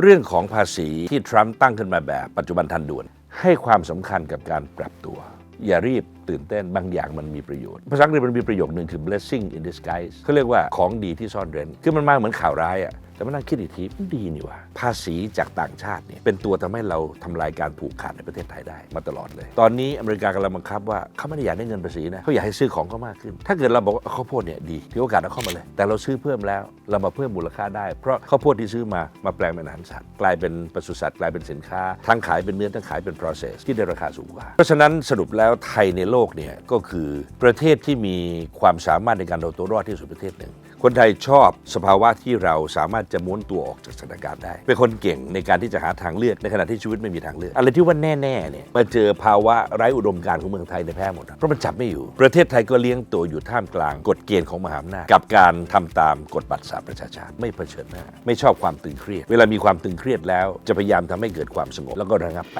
เรื่องของภาษีที่ทรัมป์ตั้งขึ้นมาแบบปัจจุบันทันด่วน ให้ความสำคัญกับการปรับตัว อย่ารีบตื่นเต้นบางอย่างมันมีประโยชน์ ภาษาอังกฤษมันมีประโยคหนึ่งคือ blessing in disguise เขาเรียกว่าของดีที่ซ่อนเร้นคือมันมาเหมือนข่าวร้ายอะ แต่มานั่งคิดอีกทีมันดีนี่ว่า ภาษีจากต่างชาติเนี่ยเป็นตัวทำให้เราทำลายการผูกขาดในประเทศไทยได้มาตลอดเลย ตอนนี้อเมริกากำลังบังคับว่าเขาไม่ได้อยากได้เงินภาษีนะเขาอยากให้ซื้อของเขามากขึ้น ถ้าเกิดเราบอกข้าวโพดเนี่ยดีถือโอกาสเอาเข้ามาเลย แต่เราซื้อเพิ่มแล้วเรามาเพิ่มมูลค่าได้ เพราะข้าวโพดที่ซื้อมามาแปลงเป็นอาหารสัตว์กลายเป็นปศุสัตว์กลายเป็นสินค้าทั้งขายเป็นเนื้อทั้งขายเป็น process ที่ได้ราคาสูงกว่า เพราะฉะนั้นสรุปแล้วไทยในโลกเนี่ยก็คือประเทศที่มีความสามารถในการเอาตัวรอดที่สุดประเทศหนึ่ง คนไทยชอบสภาวะที่เราสามารถจะม้วนตัวออกจากสถานการณ์ได้ เป็นคนเก่งในการที่จะหาทางเลือกในขณะที่ชีวิตไม่มีทางเลือก อะไรที่ว่าแน่ๆเนี่ยมาเจอภาวะไร้อุดมการณ์ของเมืองไทยในแพ้หมด เพราะมันจับไม่อยู่ ประเทศไทยก็เลี้ยงตัวอยู่ท่ามกลางกฎเกณฑ์ของมหาอำนาจกับการทำตามกฎบัตรสาประชาชาติไม่เผชิญหน้าไม่ชอบความตึงเครียด เวลามีความตึงเครียดแล้วจะพยายามทำให้เกิดความสงบแล้วก็ระงับไป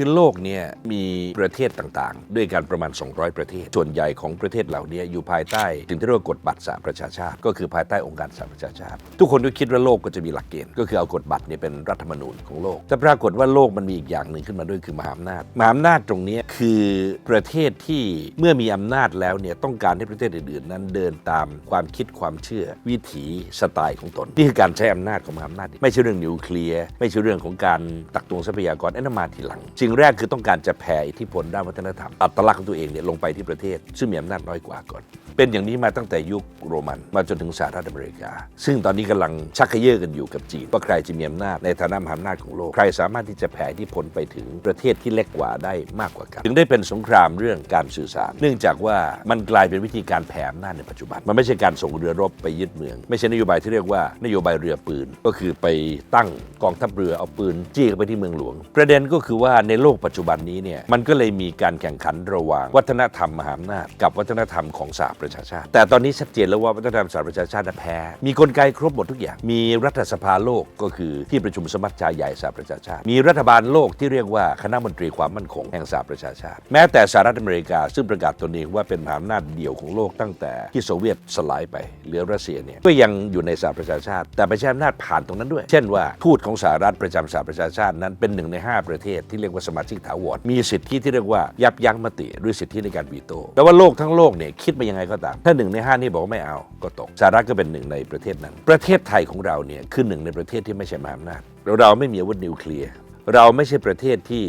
คือโลกเนี่ยมีประเทศต่างๆ ด้วยกันประมาณ 200 ประเทศ ส่วนใหญ่ของประเทศเหล่านี้อยู่ภายใต้ถึงที่เรียกว่ากฎบัตรสหประชาชาติ ก็คือภายใต้องค์การสหประชาชาติ ทุกคนก็คิดว่าโลกก็จะมีหลักเกณฑ์ก็คือเอากฎบัตรเนี่ยเป็นรัฐธรรมนูญของโลก แต่ปรากฏว่าโลกมันมีอีกอย่างหนึ่งขึ้นมาด้วยคือมหาอำนาจมหาอำนาจตรงนี้คือประเทศที่เมื่อมีอำนาจแล้วเนี่ยต้องการให้ประเทศอื่นๆ นั้นเดินตามความคิดความเชื่อ วิถีสไตล์ของตนนี่คือการใช้อำนาจของมหาอำนาจ ไม่ใช่เรื่องนิวเคลียร์ไม่ใช่เรื่องของการตักตวงทรัพยากรไอ้นั่นมาทีหลังสิ่งแรกคือต้องการจะแผ่อิทธิพลด้านวัฒนธรรม อัตลักษณ์ของตัวเองเนี่ยลงไปที่ประเทศ ซึ่งมีอำนาจน้อยกว่าก่อน เป็นอย่างนี้มาตั้งแต่ยุคโรมันมาจนถึงสหรัฐอเมริกา ซึ่งตอนนี้กำลังชักเขยื้อกันอยู่กับจีนว่าใครจะมีอำนาจในฐานะมหาอำนาจของโลก ใครสามารถที่จะแผ่อิทธิพลไปถึงประเทศที่เล็กกว่าได้มากกว่ากัน ถึงได้เป็นสงครามเรื่องการสื่อสาร เนื่องจากว่ามันกลายเป็นวิธีการแผ่อำนาจในปัจจุบัน มันไม่ใช่การส่งเรือรบไปยึดเมือง ไม่ใช่นโยบายที่เรียกว่านโยบายเรือปืน ก็คือไปตั้งกองทัพเรือเอาปืนจี้เข้าไปที่เมืองหลวง ประเด็นก็คือว่าในโลกปัจจุบันนี้เนี่ยมันก็เลยมีการแข่งขันระหว่างวัฒนธรรมมหาอำนาจกับวัฒนธรรมของสหประชาชาติ แต่ตอนนี้ชัดเจนแล้วว่าวัฒนธรรมสหประชาชาตินะแพ้ มีกลไกครบหมดทุกอย่าง มีรัฐสภาโลกก็คือที่ประชุมสมัชชาใหญ่สหประชาชาติ มีรัฐบาลโลกที่เรียกว่าคณะมนตรีความมั่นคงแห่งสหประชาชาติ แม้แต่สหรัฐอเมริกาซึ่งประกาศตนเองว่าเป็นมหาอำนาจเดี่ยวของโลกตั้งแต่ที่โซเวียตสลายไปเหลือรัสเซียเนี่ยก็ยังอยู่ในสหประชาชาติ แต่ไม่ใช่อำนาจผ่านตรงนั้นด้วย เช่นว่าทูตของสหรัฐประจำสหประชาชาตินั้นเป็นหนึ่งในห้าประเทศที่เรียกว่าสมาชิกถาวรมีสิทธิที่เรียกว่ายับยั้งมติหรือสิทธิในการวีโต้แต่ว่าโลกทั้งโลกเนี่ยคิดมายังไงก็ตาม ถ้าหนึ่งในห้านี่บอกว่าไม่เอาก็ตกสหรัฐก็เป็นหนึ่งในประเทศนั้น ประเทศไทยของเราเนี่ยคือหนึ่งในประเทศที่ไม่ใช่มหาอำนาจเราไม่มีอาวุธนิวเคลียร์ เราไม่ใช่ประเทศที่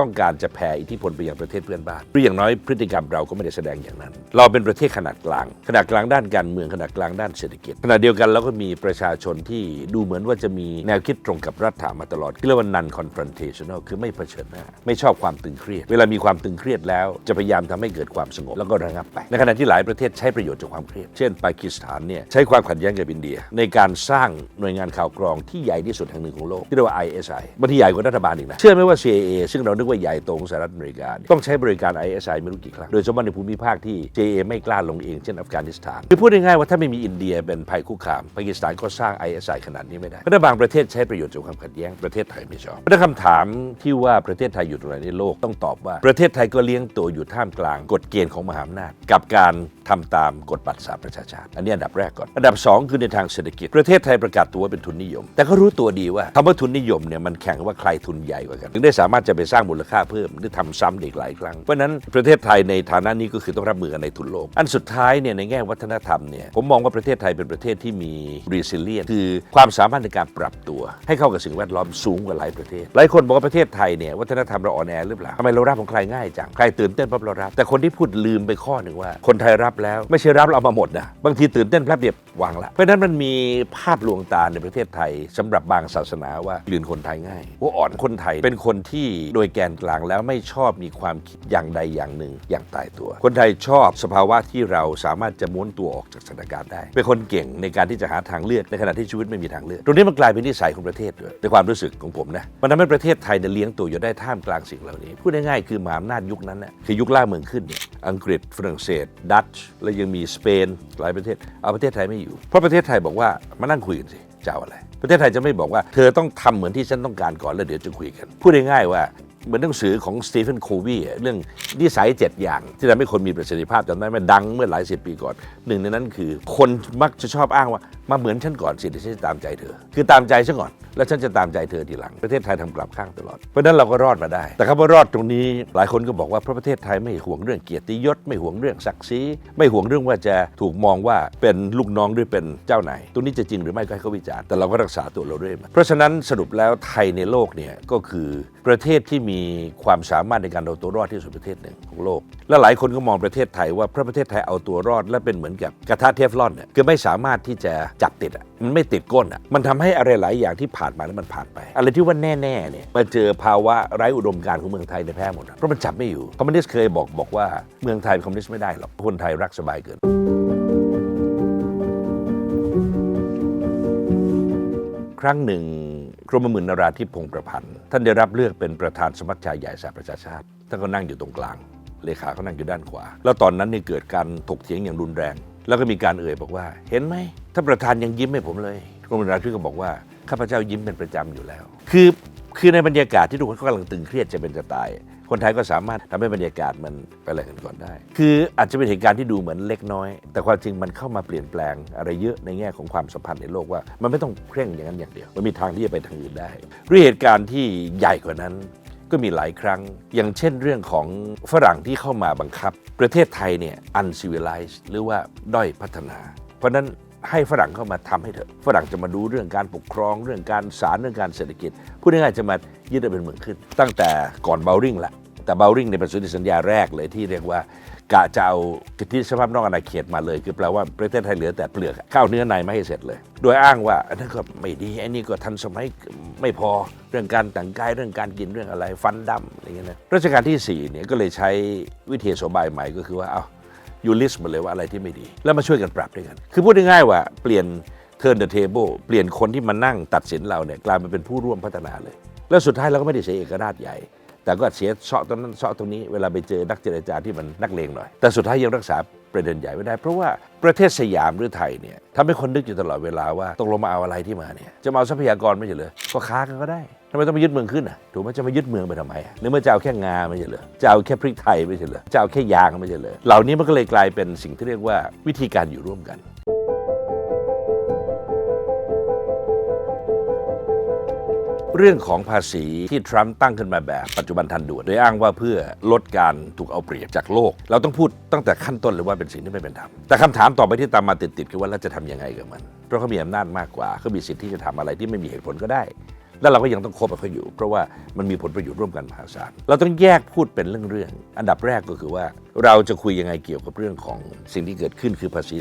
ต้องการจะแผ่อิทธิพลไปยังประเทศเพื่อนบ้านหรืออย่างน้อยพฤติกรรมเราก็ไม่ได้แสดงอย่างนั้น เราเป็นประเทศขนาดกลาง ขนาดกลางด้านการเมืองขนาดกลางด้านเศรษฐกิจขณะเดียวกันเราก็มีประชาชนที่ดูเหมือนว่าจะมีแนวคิดตรงกับรัฐามาตลอดเรียกว่า non confrontational คือไม่เผชิญหน้า ไม่ชอบความตึงเครียด เวลามีความตึงเครียดแล้วจะพยายามทำให้เกิดความสงบแล้วก็ระงับไป ในขณะที่หลายประเทศใช้ประโยชน์จากความเครียด เช่นปากีสถานเนี่ยใช้ความขัดแย้งกับอินเดีย ในการสร้างหน่วยงานข่าวกรองที่ใหญ่ที่สุดแห่งหนึ่งของโลกที่เรียกว่า ISI บางทีใหญ่กว่ารัฐบาลอีกนะ เชื่อไหมว่า CIA ซึ่งเรานึกว่าใหญ่โตของสหรัฐอเมริกาเนี่ยต้องใช้บริการ ISI ไม่รู้กี่ครั้ง โดยเฉพาะในภูมิภาคที่ CIA ไม่กล้าลงเองเช่นอัฟกานิสถานคือพูดง่ายๆว่าถ้าไม่มีอินเดียเป็นภัยคุกคามปากีสถานก็สร้าง ISI ขนาดนี้ไม่ได้เพราะถ้าบางประเทศใช้ประโยชน์จากความขัดแย้งประเทศไทยไม่ชอบถ้าคำถามที่ว่าประเทศไทยอยู่ตรงไหนในโลกต้องตอบว่าประเทศไทยก็เลี้ยงตัวอยู่ท่ามกลางกฎเกณฑ์ของมหาอำนาจกับการทำตามกฎบัตรสหประชาชาติ อันนี้อันดับแรกก่อน อันดับ 2 คือในทางเศรษฐกิจ ประเทศไทยประกาศตัวว่าเป็นทุนนิยม แต่ก็รู้ตัวดีว่าคำว่าทุนนิยมเนี่ยมันแข่งว่าใครทุนใหญ่กว่ากันถึงได้สามารถจะไปสร้างมูลค่าเพิ่มหรือทำซ้ำอีกหลายครั้ง เพราะนั้นประเทศไทยในฐานะนี้ก็คือต้องรับมือกับในทุนโลก อันสุดท้ายเนี่ยในแง่วัฒนธรรมเนี่ยผมมองว่าประเทศไทยเป็นประเทศที่มี resilient คือความสามารถในการปรับตัว ให้เข้ากับสิ่งแวดล้อมสูงกว่าหลายประเทศ หลายคนบอกว่าประเทศไทยเนี่ยวัฒนธรรมเราอ่อนแอหรือเปล่าทำไมเรารับของใครง่ายจังใครตื่นเต้นปั๊บเรารับแต่คนที่พูดลืมไปข้อหนึ่งว่าคนไทยรับแล้ว ไม่ใช่รับเอามาหมดนะบางทีตื่นเต้นแป๊บเดียววางละเพราะนั้นมันมีภาพลวงตาในประเทศไทยสำหรับบางศาสนาว่าลืนคนไทยง่ายว่าอ่อนคนไทยเป็นคนที่โดยแกนกลางแล้วไม่ชอบมีความคิดอย่างใดอย่างหนึ่งอย่างตายตัว คนไทยชอบสภาวะที่เราสามารถจะม้วนตัวออกจากสถานการณ์ได้ เป็นคนเก่งในการที่จะหาทางเลือกในขณะที่ชีวิตไม่มีทางเลือกตรงนี้มันกลายเป็นนิสัยของประเทศด้วยในความรู้สึกของผมนะมันทำให้ประเทศไทยเนี่ยเลี้ยงตัวอยู่ได้ท่ามกลางสิ่งเหล่านี้พูดง่ายๆคือมหาอำนาจยุคนั้นน่ะคือยุคล่าเมืองขึ้นเนี่ยอังกฤษฝรั่งเศส ดัตช์และยังมีสเปนหลายประเทศเอาประเทศไทยไม่อยู่ เพราะประเทศไทยบอกว่ามานั่งคุยกันสิจะเอาอะไร ประเทศไทยจะไม่บอกว่าเธอต้องทำเหมือนที่ฉันต้องการก่อนแล้วเดี๋ยวจะคุยกัน พูดง่ายๆว่าเหมือนหนังสือของสตีเฟนโควีเรื่องนิสัย7อย่าง ที่ทำให้คนมีประสิทธิภาพจำได้ไหมดังเมื่อหลายสิบปีก่อน หนึ่งในนั้นคือ คนมักจะชอบอ้างว่ามาเหมือนฉันก่อนสิเดี๋ยวฉันจะตามใจเธอ คือตามใจฉันก่อน แล้วฉันจะตามใจเธอทีหลัง ประเทศไทยทำกลับข้างตลอด เพราะนั้นเราก็รอดมาได้ แต่คำว่ารอดตรงนี้ หลายคนก็บอกว่าเพราะประเทศไทยไม่ห่วงเรื่องเกียรติยศ ไม่ห่วงเรื่องศักดิ์ศรีไม่ห่วงเรื่องว่าจะถูกมองว่าเป็นลูกน้องหรือเป็นเจ้านายตรงนี้จะจริงหรือไม่ก็ให้เขาวิจารณ์แต่เราก็รักษาตัวเราเรื่อยมาเพราะฉะนั้นสรุปแล้วไทยในโลกเนี่ยก็คือประเทศที่มีความสามารถในการเอาตัวรอดที่สุดประเทศหนึ่งของโลก และหลายคนก็มองประเทศไทยว่าเพราะประเทศไทยเอาตัวรอดและเป็นเหมือนกับกระทะเทฟลอนเนี่ยคือไม่สามารถที่จะจับติดอะมันไม่ติดก้นอะมันทำให้อะไรหลายอย่างที่ผ่านมาแล้วมันผ่านไป อะไรที่ว่าแน่ๆเนี่ยมาเจอภาวะไร้อุดมการณ์ของเมืองไทยในแพ้หมดเพราะมันจับไม่อยู่คอมมิวนิสต์เคยบอกบอกว่าเมืองไทยเป็นคอมมิวนิสต์ไม่ได้หรอกคนไทยรักสบายเกินครั้งหนึ่งกรมหมื่นนาราธิพงศ์ประพันธ์ ท่านได้รับเลือกเป็นประธานสมัชชาใหญ่สหประชาชาติท่านก็นั่งอยู่ตรงกลาง เลขาเขานั่งอยู่ด้านขวา แล้วตอนนั้นนี่เกิดการถกเถียงอย่างรุนแรง แล้วก็มีการเอ่ยบอกว่า เห็นไหมถ้านประธานยังยิ้มให้ผมเลยกรมหมื่นนาราธิปก็บอกว่าข้าพเจ้ายิ้มเป็นประจำอยู่แล้ว คือคือในบรรยากาศที่ทุกคนกำลังตึงเครียดจะเป็นจะตาย คนไทยก็สามารถทำให้บรรยากาศมันไปอะไรกันก่อนได้ คืออาจจะเป็นเหตุการณ์ที่ดูเหมือนเล็กน้อย แต่ความจริงมันเข้ามาเปลี่ยนแปลงอะไรเยอะในแง่ของความสัมพันธ์ในโลกว่า มันไม่ต้องเคร่งอย่างนั้นอย่างเดียว มันมีทางที่จะไปทางอื่นได้ด้วยเหตุการณ์ที่ใหญ่กว่านั้น ก็มีหลายครั้ง อย่างเช่นเรื่องของฝรั่งที่เข้ามาบังคับ ประเทศไทยเนี่ย uncivilized หรือว่าด้อยพัฒนา เพราะนั้นให้ฝรั่งเข้ามาทำให้เถอะ ฝรั่งจะมาดูเรื่องการปกครอง เรื่องการสารเรื่องการเศรษฐกิจ พูดง่ายๆจะมายึดเป็นเมืองขึ้น ตั้งแต่ก่อนเบลริงละแต่เบลริงในยเป็นสนธิสัญญาแรกเลยที่เรียกว่า กะจะเอาสิทธิสภาพนอกอาณาเขตมาเลย คือแปลว่าประเทศไทยเหลือแต่เปลือกข้าวเนื้อในไม่ให้เสร็จเลย โดยอ้างว่าอันนั้นก็ไม่ดีอันนี้ก็ทันสมัยไม่พอเรื่องการแต่งกายเรื่องการกินเรื่องอะไรฟันดำอะไรเงี้ยนะรัชกาลที่สี่เนี่ยก็เลยใช้วิธีสบายใหม่ก็คือว่าเอายูลิสต์มาเลยว่าอะไรที่ไม่ดี แล้วมาช่วยกันปรับด้วยกัน คือพูดง่ายๆว่าเปลี่ยน turn the table เปลี่ยนคนที่มานั่งตัดสินเราเนี่ยกลายมาเป็นผู้ร่วมพัฒนาเลย แล้วสุดท้ายเราก็ไม่ได้เสียเอกราชใหญ่ แต่ก็เสียเซาะตรงนั้นเซาะตรงนี้เวลาไปเจอนักเจรจาที่มันนักเลงหน่อย แต่สุดท้ายยังรักษาประเด็นใหญ่ไม่ได้ เพราะว่าประเทศสยามหรือไทยเนี่ยทำให้คนนึกอยู่ตลอดเวลาว่าตกลงมาเอาอะไรที่มาเนี่ยจะมาเอาทรัพยากรไม่ใช่เหรอก็ค้ากันก็ได้ทำไมต้องมายึดเมืองขึ้นอะถูกไหมจะมายึดเมืองไปทำไมอะหรือมาจะเอาแค่งาไม่ใช่เหรอจะเอาแค่พริกไทยไม่ใช่เหรอจะเอาแค่ยางไม่ใช่เหรอเหล่านี้มันก็เลยกลายเป็นสิ่งที่เรียกว่าวิธีการอยู่ร่วมกัน เรื่องของภาษีที่ทรัมป์ตั้งขึ้นมาแบบปัจจุบันทันด่วนโดยอ้างว่าเพื่อลดการถูกเอาเปรียบจากโลก เราต้องพูดตั้งแต่ขั้นต้นเลยว่าเป็นสิ่งที่ไม่เป็นธรรมแต่คำถามต่อไปที่ตามมาติดๆคือว่าเราจะทำยังไงกับมัน เพราะเขามีอำนาจมากกว่าเขามีสิทธิ์ที่จะทำอะไรที่ไม่มีเหตุผลก็ได้ แล้วเราก็ยังต้องคบกับเขาอยู่ เพราะว่ามันมีผลประโยชน์ร่วมกันมหาศาลเราต้องแยกพูดเป็นเรื่องๆอันดับแรกก็คือว่าเราจะคุยยังไงเกี่ยวกับเรื่องของสิ่งที่เกิดขึ้นคือภาษี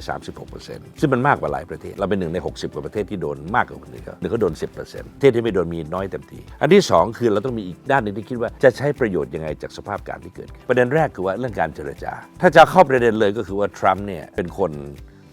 36%ซึ่งมันมากกว่าหลายประเทศ เราเป็นหนึ่งใน 60 กว่าประเทศที่โดนมากกว่าคนอื่นเขาหรือเขาโดน 10%ประเทศที่ไม่โดนมีน้อยเต็มทีอันที่ 2 คือเราต้องมีอีกด้านหนึ่งที่คิดว่าจะใช้ประโยชน์ยังไงจากสภาพการที่เกิด ประเด็นแรกคือว่าเรื่องการเจรจา ถ้าจะเข้าประเด็นเลยก็คือว่าทรัมป์เนี่ยเป็นคน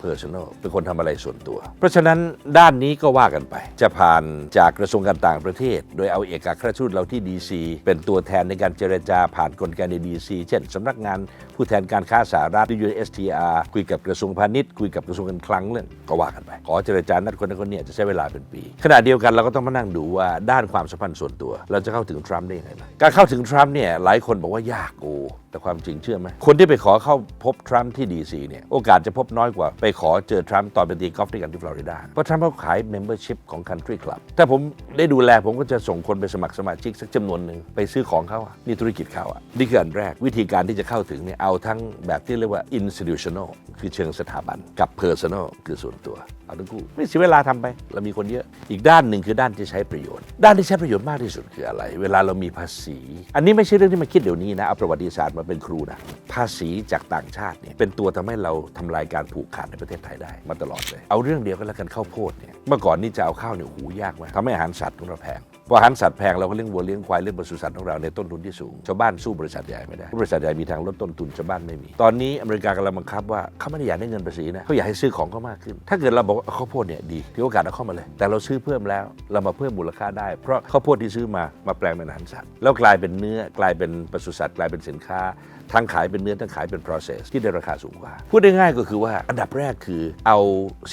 personal เป็นคนทำอะไรส่วนตัว เพราะฉะนั้นด้านนี้ก็ว่ากันไป จะผ่านจากกระทรวงการต่างประเทศ โดยเอาเอกอัครราชทูตเราที่ดีซีเป็นตัวแทนในการเจรจาผ่านกลไกในดีซีเช่นสำนักงานผู้แทนการค้าสหรัฐหรือ USTR คุยกับกระทรวงพาณิชย์คุยกับกระทรวงการคลังเรื่องก็ว่ากันไป ขอเจรจานัดคนนั้นคนเนี้จะใช้เวลาเป็นปี ขณะเดียวกันเราก็ต้องมานั่งดูว่าด้านความสัมพันธ์ส่วนตัว เราจะเข้าถึงทรัมป์ได้ยังไงล่ะการเข้าถึงทรัมป์เนี่ยหลายคนบอกว่ายากโอ้แต่ความจริงเชื่อไหมคนที่ไปขอเข้าพบทรัมป์ที่ดีซีเนี่ยโอกาสจะพบน้อยกว่าไปขอเจอทรัมป์ตอนไปตีกอล์ฟด้วยกันที่ฟลอริดา เพราะทรัมป์เขาขาย membership ของ country club ถ้าผมได้ดูแลผมก็จะส่งคนไปสมัครสมาชิกสักจำนวนหนึ่งไปซื้อของเขาอะนี่ธุรกิจเขาอะนี่คืออันแรกวิธีการที่จะเข้าถึงเนี่ยเอาทั้งแบบที่เรียกว่า institutional คือเชิงสถาบันกับ personal คือส่วนตัวเอาทั้งคู่ไม่เสียเวลาทำไปเรามีคนเยอะ อีกด้านหนึ่งคือด้านที่ใช้ประโยชน์ ด้านที่ใช้ประโยชน์มากที่สุดคืออะไร เวลาเรามีภาษี อันนี้ไม่ใช่เรื่องที่มาคิดเดี๋ยวนี้นะเอาประวัติศาสตร์มาเป็นครูนะภาษีจากต่างชาติเนี่ยเป็นตัวทำให้เราทำลายการผูกขาดในประเทศไทยได้มาตลอดเลย เอาเรื่องเดียวก็แล้วกันข้าวโพดเนี่ยเมื่อก่อนนี่จะเอาข้าวเนี่ยหูยากมากทำให้อาหารสัตว์ของเราแพง พอหารสัตว์แพงเราก็เลี้ยงวัวเลี้ยงควายเลี้ยงปศุสัตว์ของเราในต้นทุนที่สูงชาวบ้านสู้บริษัทใหญ่ไม่ได้บริษัทใหญ่มีทางลดต้นทุนชาวบ้านไม่มี ตอนนี้อเมริกากำลังบังคับว่าเขาไม่ได้อยากได้เงินภาษีนะเขาอยากให้ซื้อของเขามากขึ้น ถ้าเกิดเราบอกว่าข้าวโพดเนี่ยดีถือโอกาสเอาเข้ามาเลย แต่เราซื้อเพิ่มแล้วเรามาเพิ่มมูลค่าได้ เพราะข้าวโพดที่ซื้อมามาแปลงเป็นอาหารสัตว์แล้วกลายเป็นเนื้อกลายเป็นปศุสัตว์กลายเป็นสินค้าทั้งขายเป็นเนื้อทั้งขายเป็น process ที่ได้ราคาสูงกว่า พูดได้ง่ายก็คือว่าอันดับแรกคือ เอา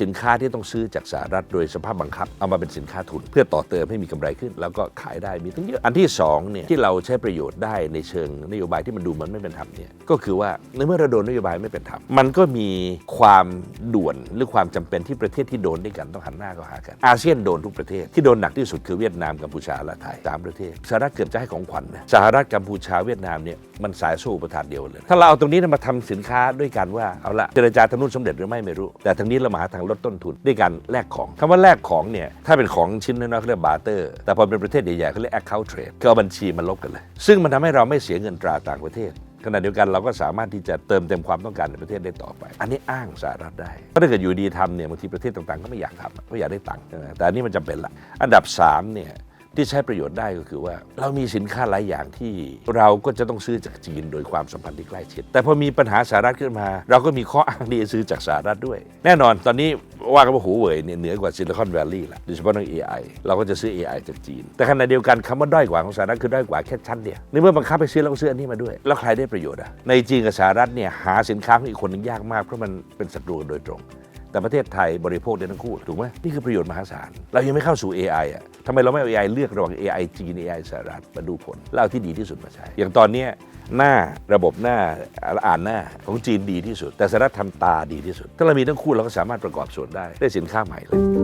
สินค้าที่ต้องซื้อจากสหรัฐโดยสภาพบังคับ เอามาเป็นสินค้าทุน เพื่อต่อเติมให้มีกำไรขึ้นเแล้วก็ขายได้มีตั้งเยอะอันที่สองเนี่ยที่เราใช้ประโยชน์ได้ในเชิงนโยบายที่มันดูเหมันไม่เป็นธรรมเนี่ยก็คือว่าในเมื่อเราโดนนโยบายไม่เป็นธรรมมันก็มีความด่วนหรือความจำเป็นที่ประเทศที่โดนด้วยกันต้องหันหน้าเข้าหากัน อาเซียนโดนทุกประเทศที่โดนหนักที่สุดคือเวียดนามกัมพูชาและไทยสามประเทศสหรัฐเกือบจะให้ของขวัญนะสหรัฐกัมพูชาเวียดนามเนี่ยมันสายสู้อุประทานเดียวเลย ถ้าเราเอาตรงนี้มาทำสินค้าด้วยกันว่าเอาละเจรจาทางนู้นสำเร็จหรือไม่ไม่รู้ แต่ทางนี้เรามาหาทางลดต้นทุนด้วยการแลกของคำว่าแลกของเนี่ยถ้าเป็นของชิ้นน้อยๆเขาเรียกบาร์เตอร์ แต่พอเป็นประเทศใหญ่ๆเขาเรียก account trade ก็เอาบัญชีมาลบกันเลย ซึ่งมันทำให้เราไม่เสียเงินตราต่างประเทศขณะเดียวกันเราก็สามารถที่จะเติมเต็มความต้องการในประเทศได้ต่อไป อันนี้อ้างสหรัฐได้เพราะถ้าเกิดอยู่ดีทำเนี่ยบางทีประเทศต่างๆ ก็ไม่อยากทำไม่อยากได้ตังค์แต่อันนี้มันจำเป็นละอันดับสามเนี่ย ที่ใช้ประโยชน์ได้ก็คือว่า เรามีสินค้าหลายอย่างที่เราก็จะต้องซื้อจากจีนโดยความสัมพันธ์ที่ใกล้ชิด แต่พอมีปัญหาสหรัฐขึ้นมา เราก็มีข้ออ้างที่จะซื้อจากสหรัฐด้วย แน่นอนตอนนี้ว่ากันว่าหูเหวยเนี่ยเหนือกว่าซิลิคอนแวลลีย์ละโดยเฉพาะเรื่อง AI เราก็จะซื้อ AI จากจีน แต่ขณะเดียวกันคำว่าด้อยกว่าของสหรัฐคือด้อยกว่าแค่ชั้นเดียวในเมื่อบังคับให้ซื้อเราก็ซื้ออันนี้มาด้วย แล้วใครได้ประโยชน์อะในจีนกับสหรัฐเนี่ยหาสินค้าของอีกคนหนึงยากมากเพราะมันเป็นศัตรูโดยตรง แต่ประเทศไทยบริโภคได้ทั้งคู่ถูกไหมนี่คือประโยชน์มหาศาล เรายังไม่เข้าสู่ AI อะทำไมเราไม่เอา AI เลือกระหว่าง AI จีน AI สหรัฐมาดูผลแล้วเอาที่ดีที่สุดมาใช้ อย่างตอนนี้หน้าระบบหน้าอ่านหน้าของจีนดีที่สุด แต่สหรัฐทำตาดีที่สุด ถ้าเรามีทั้งคู่เราก็สามารถประกอบส่วนได้ได้สินค้าใหม่เลย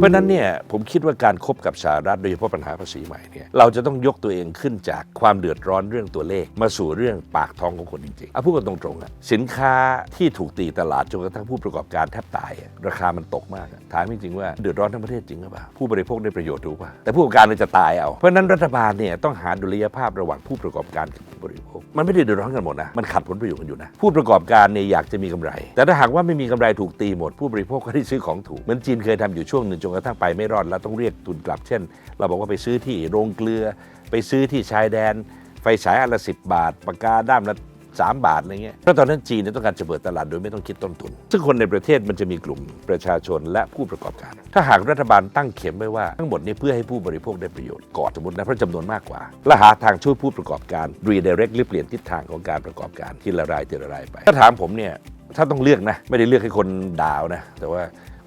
เพราะฉะนั้นเนี่ยผมคิดว่าการคบกับสหรัฐโดยเฉพาะปัญหาภาษีใหม่เนี่ยเราจะต้องยกตัวเองขึ้นจากความเดือดร้อนเรื่องตัวเลข มาสู่เรื่องปากท้องของคนจริงๆเอาพูดกันตรงๆอะสินค้าที่ถูกตีตลาดจนกระทั่งผู้ประกอบการแทบตายอะราคามันตกมากอะถามจริงๆว่าเดือดร้อนทั้งประเทศจริงหรือเปล่าผู้บริโภคได้ประโยชน์รู้ป่ะแต่ผู้ประกอบการเลยจะตายเอาเพราะฉะนั้นรัฐบาลเนี่ยต้องหาดุลยภาพระหว่างผู้ประกอบการกับผู้บริโภคมันไม่ได้เดือดร้อนกันหมดนะมันขัดผลประโยชน์กันอยู่นะผู้ประกอบการเนี่ยอยากจะมีกำไร แต่ถ้าหากว่าไม่มีกำไรถูกตีหมดผู้บริโภคก็ได้ซื้อของถูกเหมือนจีนเคยทำอยู่ช่วงหนึ่งจนกระทั่งไปไม่รอดแล้วต้องเรียกทุนกลับ เช่น เราบอกว่าไปซื้อที่โรงเกลือ ไปซื้อที่ชายแดน ไฟฉายอันละสิบาทปากกาด้ามละสามบาทอะไรเงี้ยเพราะตอนนั้นจีนเนี่ยต้องการจะเปิดตลาดโดยไม่ต้องคิดต้นทุน ซึ่งคนในประเทศมันจะมีกลุ่มประชาชนและผู้ประกอบการ ถ้าหากรัฐบาลตั้งเข็มไว้ว่าทั้งหมดนี้เพื่อให้ผู้บริโภคได้ประโยชน์ก่อนสมมตินะเพราะจำนวนมากกว่า และหาทางช่วยผู้ประกอบการ redirect หรือเปลี่ยนทิศทางของการประกอบการทีละรายทีละรายไป ถ้าถามผมเนี่ยถ้าต้องเลือกนะ ไม่ได้เลือกให้คนด่าวนะ แต่ว่า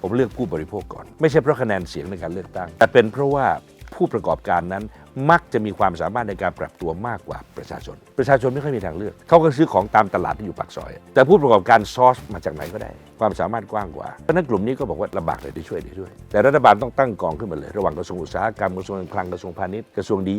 ผมเลือกผู้บริโภคก่อน ไม่ใช่เพราะคะแนนเสียงในการเลือกตั้ง แต่เป็นเพราะว่าผู้ประกอบการนั้น มักจะมีความสามารถในการปรับตัวมากกว่าประชาชน ประชาชนไม่ค่อยมีทางเลือกเขาก็ซื้อของตามตลาดที่อยู่ปากซอย แต่ผู้ประกอบการซอร์สมาจากไหนก็ได้ ความสามารถกว้างกว่าเพราะนั้นกลุ่มนี้ก็บอกว่าลำบากเลยได้ช่วยได้ช่วย แต่รัฐบาลต้องตั้งกองขึ้นมาเลย ระหว่างกระทรวงอุตสาหกรรมกระทรวงคลังกระทรวงพาณิชย์กระทรวงดี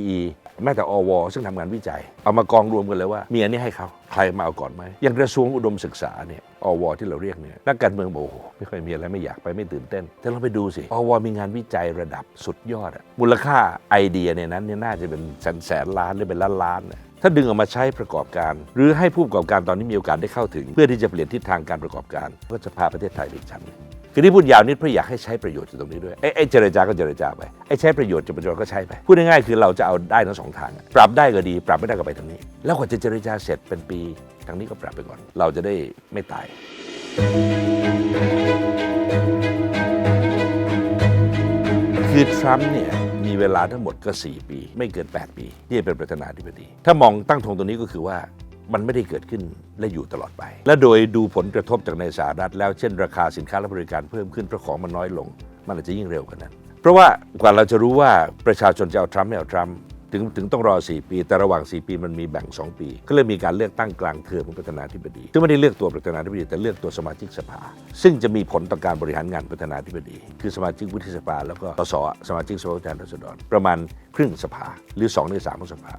แม้แต่อว ซึ่งทำงานวิจัย เอามากองรวมกันเลยว่ามีอันนี้ให้เขาใครมาเอาก่อนไหมอย่างกระทรวงอุดมศึกษาเนี่ยอวที่เราเรียกเนี่ยนักการเมืองบอกโอ้โหไม่ค่อยมีอะไรไม่อยากไปไม่ตื่นเต้นแต่ลองไปดูสิอวมีงานวิจัยระดับสุดยอดอะมูลค่าไอเดียในนั้นเนี่ยน่าจะเป็นแสนแสนล้านหรือเป็นล้านล้านน่ะถ้าดึงออกมาใช้ประกอบการ หรือให้ผู้ประกอบการตอนนี้มีโอกาสได้เข้าถึง เพื่อที่จะเปลี่ยนทิศทางการประกอบการ ก็จะพาประเทศไทยไปอีกชั้นหนึ่งคือที่พูดยาวนิดเพื่ออยากให้ใช้ประโยชน์จากตรงนี้ด้วยไอ้เจรจาก็เจรจาไปไอ้ใช้ประโยชน์จากประโยชน์ก็ใช้ไปพูดง่ายๆคือเราจะเอาได้ทั้งสองทาง ปรับได้ก็ดี ปรับไม่ได้ก็ไปทางนี้ แล้วกว่าจะเจรจาเสร็จเป็นปีทางนี้ก็ปรับไปก่อน เราจะได้ไม่ตายคือทรัมป์เนี่ย เวลาทั้งหมดก็ 4 ปี ไม่เกิน 8 ปีที่จะเป็นประธานาธิบดี ถ้ามองตั้งธงตรงนี้ก็คือว่ามันไม่ได้เกิดขึ้นและอยู่ตลอดไป และโดยดูผลกระทบจากในสหรัฐแล้วเช่น ราคาสินค้าและบริการเพิ่มขึ้นเพราะของมันน้อยลง มันอาจจะยิ่งเร็วกว่านั้น เพราะว่ากว่าเราจะรู้ว่าประชาชนจะเอาทรัมป์ไม่เอาทรัมป์ ถึงถึงต้องรอ 4 ปี แต่ระหว่าง 4 ปีมันมีแบ่ง 2 ปี ก็เลยมีการเลือกตั้งกลางเทอมของประธานาธิบดีซึ่งไม่ได้เลือกตัวประธานาธิบดีแต่เลือกตัวสมาชิกสภา ซึ่งจะมีผลต่อการบริหารงานประธานาธิบดี คือสมาชิกวุฒิสภาแล้วก็สสสมาชิกสภาผู้แทนราษฎรประมาณครึ่งสภาหรือ2ใน3ของสภา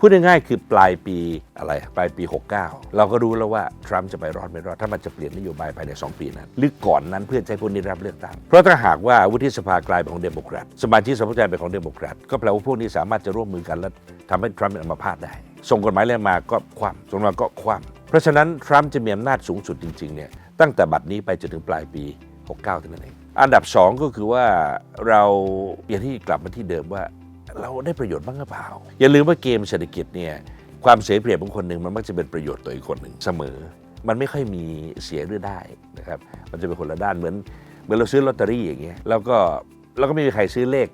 พูดง่ายๆคือปลายปีอะไรปลายปี 69 เราก็รู้แล้วว่า ทรัมป์จะไปรอดไม่รอด ถ้ามันจะเปลี่ยนนโยบายภายใน 2 ปีนั้น หรือก่อนนั้นเพื่อใช้พวกนี้รับเลือกตั้ง เพราะถ้าหากว่าวุฒิสภากลายเป็นของเดโมแครตสมาชิกสภาผู้แทนเป็นของเดโมแครตก็แปลว่าพวกนี้สามารถจะร่วมมือกันและทำให้ทรัมป์เป็นอัมพาตได้ ส่งกฎหมายอะไรมาก็คว่ำส่งมาก็คว่ำเพราะฉะนั้นทรัมป์จะมีอำนาจสูงสุดจริงๆเนี่ยตั้งแต่บัดนี้ไปจนถึงปลายปี 69เท่านั้นเองอันดับสองก็คือว่าเราอย่างที่กลับมาที่เดิมว่า เราได้ประโยชน์บ้างหรือเปล่า อย่าลืมว่าเกมเศรษฐกิจเนี่ยความเสียเปรียบของคนหนึ่งมันมักจะเป็นประโยชน์ต่ออีกคนหนึ่งเสมอ มันไม่ค่อยมีเสียหรือได้นะครับมันจะเป็นคนละด้านเหมือนเหมือนเราซื้อลอตเตอรี่อย่างเงี้ยแล้วก็แล้วก็ไม่มีใครซื้อเลข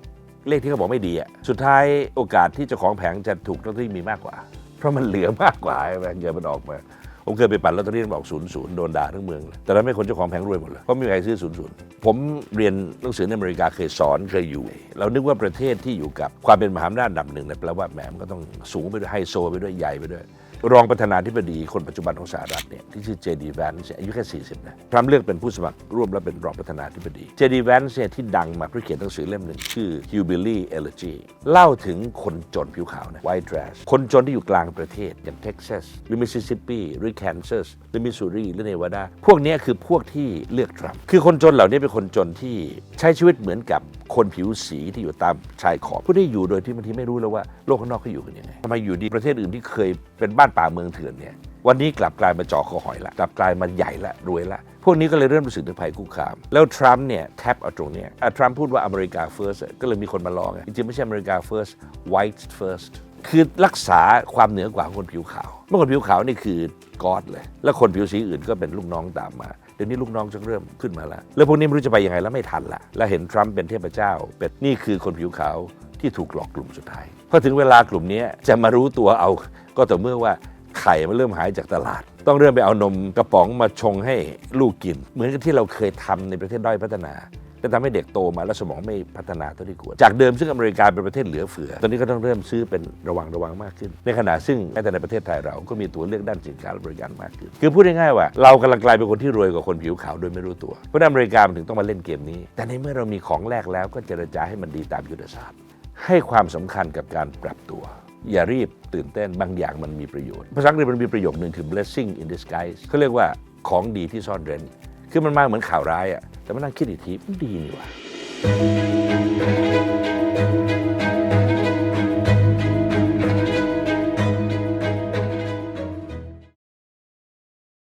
เลขที่เขาบอกไม่ดีอะสุดท้ายโอกาสที่เจ้าของแผงจะถูกลอตเตอรี่มีมากกว่า เพราะมันเหลือมากกว่าใช่ไหมเงินมันออกมา ผมเคยไปปั่นลอตเตอรี่บอกศูนย์ศูนย์โดนด่าทั้งเมืองเลยแต่แล้วไม่คนเจ้าของแผงรวยหมดเลยเพราะไม่มีใครซื้อศูนย์ศูนย์ผมเรียนหนังสือในอเมริกาเคยสอนเคยอยู่ เรานึกว่าประเทศที่อยู่กับความเป็นมหาอำนาจอันดับหนึ่งเนี่ยแปลว่าแหมมันก็ต้องสูงไปด้วยไฮโซไปด้วยใหญ่ไปด้วย รองประธานาธิบดีคนปัจจุบันของสหรัฐเนี่ยที่ชื่อเจดีแวนส์อายุแค่ 40 นะทรัมป์เลือกเป็นผู้สมัครร่วมและเป็นรองประธานาธิบดีเจดีแวนส์เนี่ยที่ดังมาเพราะเขียนหนังสือเล่มหนึ่งชื่อ Hillbilly Elegy เล่าถึงคนจนผิวขาวนะ White Trash คนจนที่อยู่กลางประเทศอย่างเท็กซัสหรือมิสซิสซิปปีหรือแคนซัสหรือมิสซูรีหรือเนวาดาพวกนี้คือพวกที่เลือกทรัมป์คือคนจนเหล่านี้เป็นคนจนที่ใช้ชีวิตเหมือนกับคนผิวสีที่อยู่ตามชายขอบผู้ที่อยู่โดยที่บางทีไม่รู้แล้วว่าโลกข้างนอกเขาอยู่กันยังไงทำไมอยู่ดีประเทศอื่นที่เคยเป็นบ้านป่าเมืองเถื่อนเนี่ยวันนี้กลับกลายมาเจ่อคอหอยละกลับกลายมาใหญ่ละรวยละ พวกนี้ก็เลยเริ่มรู้สึกถึงภัยคุกคาม แล้วทรัมป์เนี่ยแทบเอาตรงเนี้ยทรัมป์พูดว่าอเมริกา first อะก็เลยมีคนมาลองไงจริงๆไม่ใช่อเมริกา first white first คือรักษาความเหนือกว่าของคนผิวขาว เมื่อคนผิวขาวนี่คือกอดเลย แล้วคนผิวสีอื่นก็เป็นลูกน้องตามมาเดี๋ยวนี้ลูกน้องจะเริ่มขึ้นมาแล้ว แล้วพวกนี้ไม่รู้จะไปยังไงแล้วไม่ทันละแล้วเห็นทรัมป์เป็นเทพเจ้า เป็นนี่คือคนผิวขาว ที่ถูกหลอกกลุ่มสุดท้ายพอถึงเวลากลุ่มนี้จะมารู้ตัวเอา ก็ต่อเมื่อว่าไข่มันเริ่มหายจากตลาด ต้องเริ่มไปเอานมกระป๋องมาชงให้ลูกกิน เหมือนกับที่เราเคยทำในประเทศด้อยพัฒนาจะทำให้เด็กโตมาแล้วสมองไม่พัฒนาเท่าที่ควร จากเดิมซึ่งอเมริกาเป็นประเทศเหลือเฟือ ตอนนี้ก็ต้องเริ่มซื้อเป็นระวังระวังมากขึ้น ในขณะซึ่งแม้แต่ในประเทศไทยเราก็มีตัวเลือกด้านสินค้าและบริการมากขึ้น คือพูดง่ายๆว่าเรากำลังกลายเป็นคนที่รวยกว่าคนผิวขาวโดยไม่รู้ตัว เพราะนั้นอเมริกามันถึงต้องมาเล่นเกมนี้ แต่ในเมื่อเรามีของแลกแล้วก็เจรจาให้มันดีตามยุทธศาสตร์ ให้ความสำคัญกับการปรับตัว อย่ารีบตื่นเต้นบางอย่างมันมีประโยชน์ภาษาอังกฤษมันมีประโยคหนึ่งคือ blessing in disguise เขาเรียกว่าของดีที่ซ่อนเร้นคือมันมาเหมือนข่าวร้ายอะแต่มานั่งคิดอีกทีมันดีนี่หว่า